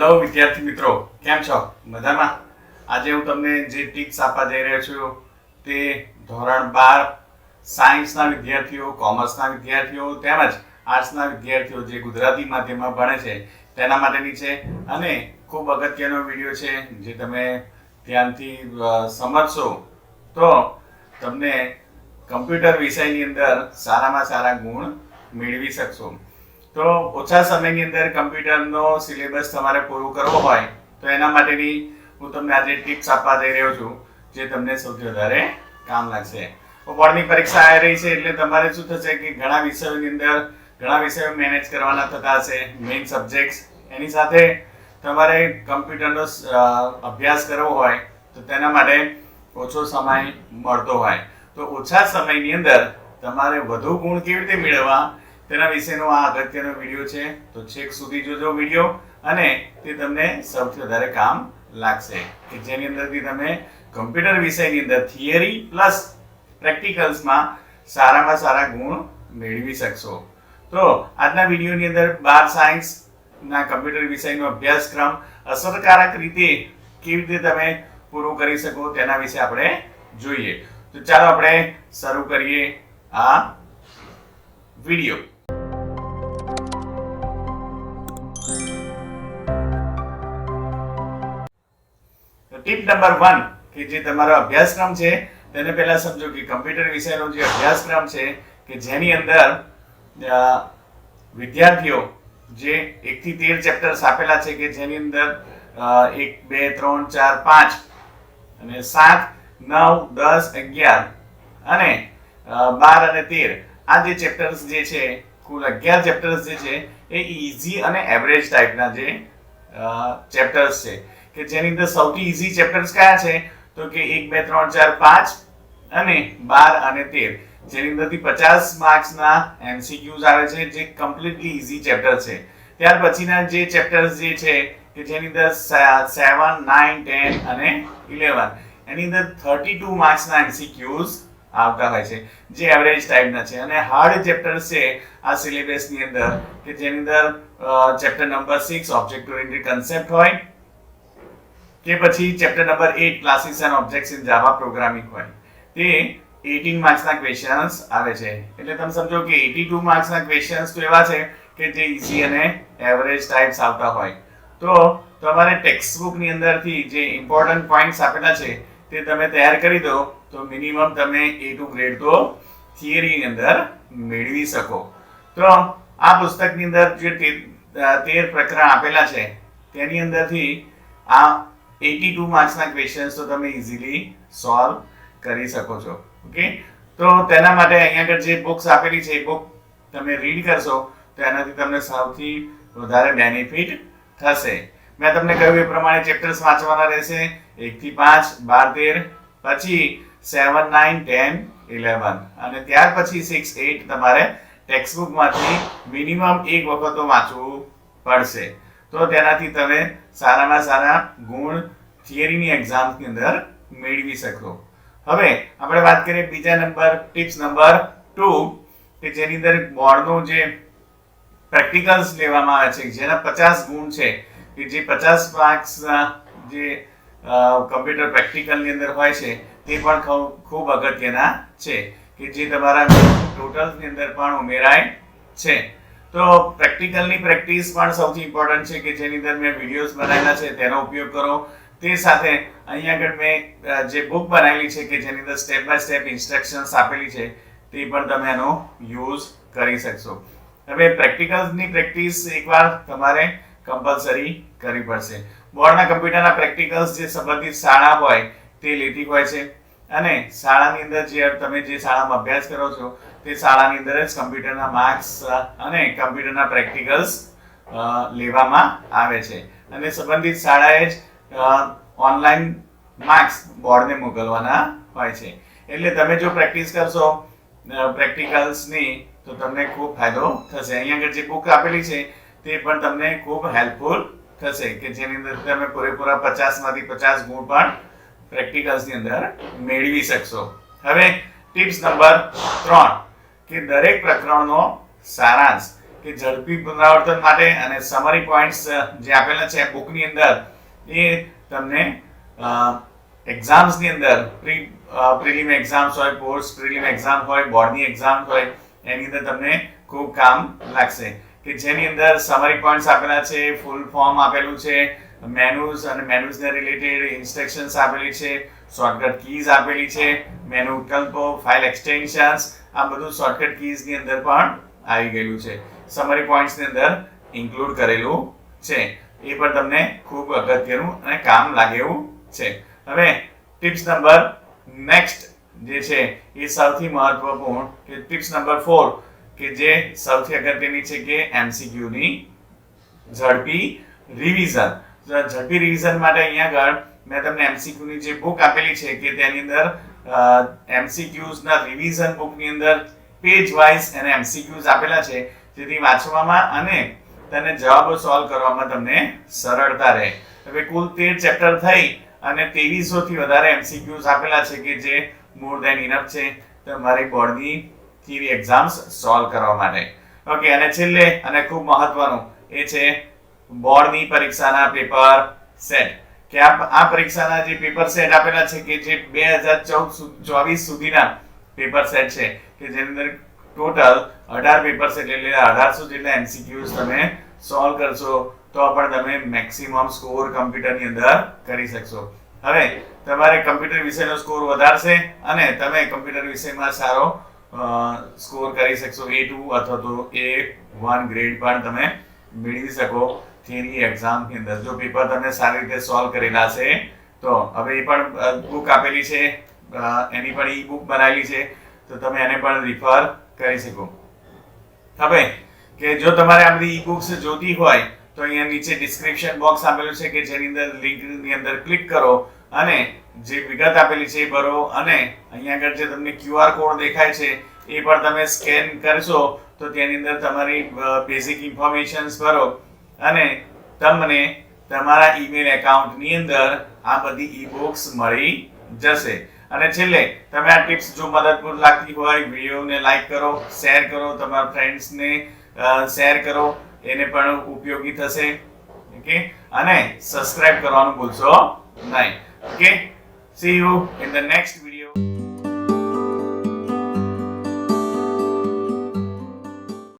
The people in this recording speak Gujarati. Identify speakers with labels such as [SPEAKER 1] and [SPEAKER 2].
[SPEAKER 1] હેલો વિદ્યાર્થી મિત્રો. કેમ છો? મજામાં? આજે હું તમને જે ટિપ્સ આપવા જઈ રહ્યો છું, તે ધોરણ બાર સાયન્સના વિદ્યાર્થીઓ કોમર્સના વિદ્યાર્થીઓ, તેમજ આર્ટ્સના વિદ્યાર્થીઓ જે ગુજરાતી માધ્યમમાં ભણે છે, તેના માટેની છે. અને ખૂબ અગત્યનો વીડિયો છે, જે તમે ધ્યાનથી સમજશો, તો તમને કમ્પ્યુટર વિષયની અંદર સારામાં સારા ગુણ મેળવી શકશો. તો ઓછા સમયની અંદર કમ્પ્યુટરનો સિલેબસ તમારે પૂરું કરવો હોય, તો એના માટેની હું તમને આજે ટિપ્સ આપવા જઈ રહ્યો છું, જે તમને સૌથી વધારે કામ લાગશે. બોર્ડની પરીક્ષા આવી રહી છે એટલે તમારે શું થશે કે ઘણા વિષયોની અંદર, ઘણા વિષયો મેનેજ કરવાના થતા હશે મેઇન સબ્જેક્ટ્સ એની સાથે તમારે કમ્પ્યુટરનો અભ્યાસ કરવો હોય, તો તેના માટે ઓછો સમય મળતો હોય. તો ઓછા સમયની અંદર તમારે વધુ ગુણ કેવી રીતે મેળવવા તેના વિશેનો આ અગત્યનો વીડિયો છે. તો છેક સુધી જોજો વીડિયો અને તે તમને સૌથી વધારે કામ લાગશે કે જેની અંદરથી તમે કમ્પ્યુટર વિષયની અંદર થિયરી પ્લસ પ્રેક્ટિકલ્સમાં સારામાં સારા ગુણ મેળવી શકશો. તો આજના વિડીયોની અંદર બાર સાયન્સના કમ્પ્યુટર વિષયનો અભ્યાસક્રમ અસરકારક રીતે કેવી રીતે તમે પૂરું કરી શકો તેના વિશે આપણે જોઈએ. તો ચાલો આપણે શરૂ કરીએ આ વીડિયો. ટીપ નંબર વન કે જે તમારો અભ્યાસક્રમ છે, તેને પહેલા સમજો કે કમ્પ્યુટર વિષયનો જે અભ્યાસક્રમ છે, કે જેની અંદર વિદ્યાર્થીઓ જે એકથી તેર ચેપ્ટર્સ આપેલા છે, કે જેની અંદર એક, બે, ત્રણ, ચાર, પાંચ અને સાત, નવ, દસ, અગિયાર અને બાર અને તેર, આ જે ચેપ્ટર્સ જે છે, કુલ અગિયાર ચેપ્ટર્સ જે છે, એ ઇઝી અને એવરેજ ટાઈપના જે ચેપ્ટર્સ છે. કે જેની અંદર સૌથી ઇઝી ચેપ્ટર્સ કયા છે? તો કે એક, બે, ત્રણ, ચાર, પાંચ અને બાર અને તેર. જેની અંદરથી પચાસ માર્ક્સના એમસીક્યુઝ આવે છે, જે કમ્પ્લીટલી ઇઝી ચેપ્ટર છે. ત્યાર પછીના જે ચેપ્ટર્સ જે છે, કે જેની અંદર સેવન, નાઇન, ટેન અને ઇલેવન. એની અંદર થર્ટી ટુ માર્ક્સના એમસીક્યુઝ આવતા હોય છે, જે એવરેજ ટાઈપના છે. અને હાર્ડ ચેપ્ટર્સ છે આ સિલેબસની અંદર, કે જેની અંદર chapter number six object oriented concept હોય કે પછી chapter number eight classes and objects in Java programming હોય. તે 18 માર્ક્સના ક્વેશ્ચન્સ આવે છે. એટલે તમે સમજો કે 82 માર્ક્સના ક્વેશ્ચન્સ તો એવા છે કે જે ઈઝી અને એવરેજ ટાઈપ્સ આવતા હોય. તો તમારે ટેક્સ્ટ બુકની અંદરથી જે ઇમ્પોર્ટન્ટ પોઈન્ટ્સ આપેલા છે તે તમે તૈયાર કરી દો, તો મિનિમમ તમે એ ટુ ગ્રેડ તો થિયરીની અંદર મેળવી શકો. તો આ પુસ્તકની અંદર જે તેર પ્રકરણ આપેલા છે, તેની અંદરથી આ 82 માર્ક્સના ક્વેશ્ચન્સ તો તમે ઇઝીલી સોલ્વ કરી શકો છો. ઓકે તો તેના માટે અહીંયા આગળ જે બુક્સ આપેલી છે, એ બુક તમે રીડ કરશો, તો એનાથી તમને સૌથી વધારે બેનિફિટ થશે. મેં તમને કહ્યું એ પ્રમાણે ચેપ્ટર્સ વાંચવાના રહેશે. એકથી પાંચ, બાર, તેર, પછી સેવન નાઇન ટેન ઇલેવન અને ત્યાર પછી સિક્સ એઇટ તમારે ટેક્સ્ટ બુકમાંથી મિનિમમ એક વખત તો વાંચવું પડશે. તો તેનાથી તમે સારામાં સારા ગુણ થિયરીની એક્ઝામ્સની અંદર મેળવી શકો. હવે આપણે વાત કરીએ બીજા નંબર ટિપ્સ નંબર ટુ કે જેની અંદર બોર્ડનું જે પ્રેક્ટિકલ્સ લેવામાં આવે છે, જેના પચાસ ગુણ છે, કે જે પચાસ માર્ક્સના જે કમ્પ્યુટર પ્રેક્ટિકલની અંદર હોય છે, તે પણ ખૂબ અગત્યના છે, કે જે તમારા ટોટલની અંદર પણ ઉમેરાય છે. તો પ્રેક્ટિકલની પ્રેક્ટિસ પણ સૌથી ઇમ્પોર્ટન્ટ છે કે જેની અંદર મેં વિડીયોઝ બનાવેલા છે, તેનો ઉપયોગ કરો. તે સાથે અહીંયા આગળ મેં જે બુક બનાવેલી છે કે જેની અંદર સ્ટેપ બાય સ્ટેપ ઇન્સ્ટ્રક્શન્સ આપેલી છે, તે પણ તમે એનો યુઝ કરી શકશો. હવે પ્રેક્ટિકલ્સની પ્રેક્ટિસ એકવાર તમારે કમ્પલસરી કરવી પડશે. બોર્ડના કમ્પ્યુટરના પ્રેક્ટિકલ્સ જે સંબંધિત શાળા હોય, તે લેતી હોય છે. અને શાળાની અંદર જે તમે જે શાળામાં અભ્યાસ કરો છો તે શાળાની અંદર જ કમ્પ્યુટરના માર્ક્સ અને કમ્પ્યુટરના પ્રેક્ટિકલ્સ લેવામાં આવે છે. અને સંબંધિત શાળાએ જ ઓનલાઈન માર્ક્સ બોર્ડને મોકલવાના હોય છે. એટલે તમે જો પ્રેક્ટિસ કરશો પ્રેક્ટિકલ્સની, તો તમને ખૂબ ફાયદો થશે. અહીંયા આગળ જે બુક આપેલી છે, તે પણ તમને ખૂબ હેલ્પફુલ થશે, કે જેની અંદર તમે પૂરેપૂરા પચાસમાંથી પચાસ ગુણ પણ પ્રેક્ટિકલ્સની અંદર મેળવી શકશો. હવે ટિપ્સ નંબર ત્રણ. કે દરેક પ્રકરણનો સારાંશ, કે ઝડપી પુનરાવર્તન માટે અને સમરી પોઈન્ટ્સ જે આપેલા છે બુકની અંદર, એ તમને એક્ઝામ્સની અંદર પ્રી પ્રિલિમ એક્ઝામ્સ હોય પોસ્ટ પ્રિલિમ એક્ઝામ હોય બોર્ડની એક્ઝામ હોય, એની અંદર તમને ખૂબ કામ લાગશે. કે જેની અંદર સમરી પોઈન્ટ્સ આપેલા છે ફૂલ ફોર્મ આપેલું છે મેનુઝ અને મેનુઝને રિલેટેડ ઇન્સ્ટ્રક્શન્સ આપેલી છે શોર્ટકટ કીઝ આપેલી છે મેનુ વિકલ્પો ફાઇલ એક્સટેન્શન્સ આ બધું શોર્ટકટ કીઝની અંદર પણ આવી ગયેલું છે. સમરી પોઈન્ટ્સની અંદર ઇન્ક્લુડ કરેલું છે. એ પણ તમને ખૂબ અગત્યનું અને કામ લાગે એવું છે. હવે ટિપ્સ નંબર નેક્સ્ટ જે છે એ સૌથી મહત્વપૂર્ણ કે ટિપ્સ નંબર ફોર કે જે સૌથી અગત્યની છે કે એમસીક્યુની ઝડપી રિવિઝન ઝડપી રિવિઝન માટે અહીંયા આગળ મેં તમને એમસીક્યુની જે બુક આપેલી છે કે તેની અંદર એમસીક્યુઝ ના રિવિઝન બુકની અંદર પેજ વાઇઝ અને એમસીક્યુઝ આપેલા છે. જેથી વાંચવામાં અને તેને જવાબો સોલ્વ કરવામાં તમને સરળતા રહે. હવે કુલ તેર ચેપ્ટર થઈ અને થી વધારે એમસીક્યુઝ આપેલા છે કે જે મોર દેન ઇનફ છે તમારી બોર્ડની થિયરી એક્ઝામ્સ સોલ્વ કરવા માટે. ઓકે અને છેલ્લે અને ખૂબ મહત્વનું એ છે, બોર્ડની પરીક્ષાના પેપર સેટ કે આ આ પરીક્ષાના જે પેપર સેટ આપેલા છે કે જે બે હજાર ચૌદ ચોવીસ સુધીના પેપર સેટ છે કે જેની અંદર ટોટલ અઢાર પેપર સેટ, એટલે અઢારસો જેટલા એમસીક્યુઝ તમે સોલ્વ કરશો, તો પણ તમે મેક્સિમમ સ્કોર કમ્પ્યુટરની અંદર કરી શકશો. હવે, તમારે કમ્પ્યુટર વિષયનો સ્કોર વધારશે અને તમે કમ્પ્યુટર વિષયમાં સારો સ્કોર કરી શકશો. એ ટુ અથવા તો એ વન ગ્રેડ પણ તમે મેળવી શકો. થિયરી એક્ઝામની અંદર. જો પેપર તમે સારી રીતે સોલ્વ કરેલા છે તો હવે એ પણ બુક આપેલી છે એની પણ ઈ બુક બનાવેલી છે, તો તમે એને પણ રિફર કરી શકો. હવે, કે જો તમારે આ બધી ઈ બુક્સ જોતી હોય, તો અહીંયા નીચે ડિસ્ક્રિપ્શન બોક્સ આપેલું છે કે જેની અંદર લિંકની અંદર ક્લિક કરો અને જે વિગત આપેલી છે એ ભરો અને અહીંયા આગળ જે તમને ક્યુઆર કોડ દેખાય છે, એ પણ તમે સ્કેન કરશો, તો તેની અંદર તમારી બેઝિક ઇન્ફોર્મેશન્સ ભરો. અને તમને તમારા ઈમેલ એકાઉન્ટની અંદર આ બધી ઈ બુક્સ મળી જશે. અને છેલ્લે, તમે આ ટિપ્સ જો મદદરૂપ લાગતી હોય વિડીયોને લાઈક કરો શેર કરો, તમારા ફ્રેન્ડ્સને શેર કરો, એને પણ ઉપયોગી થશે. ઓકે અને સબસ્ક્રાઇબ કરવાનું ભૂલશો નહીં. Okay see you in the next video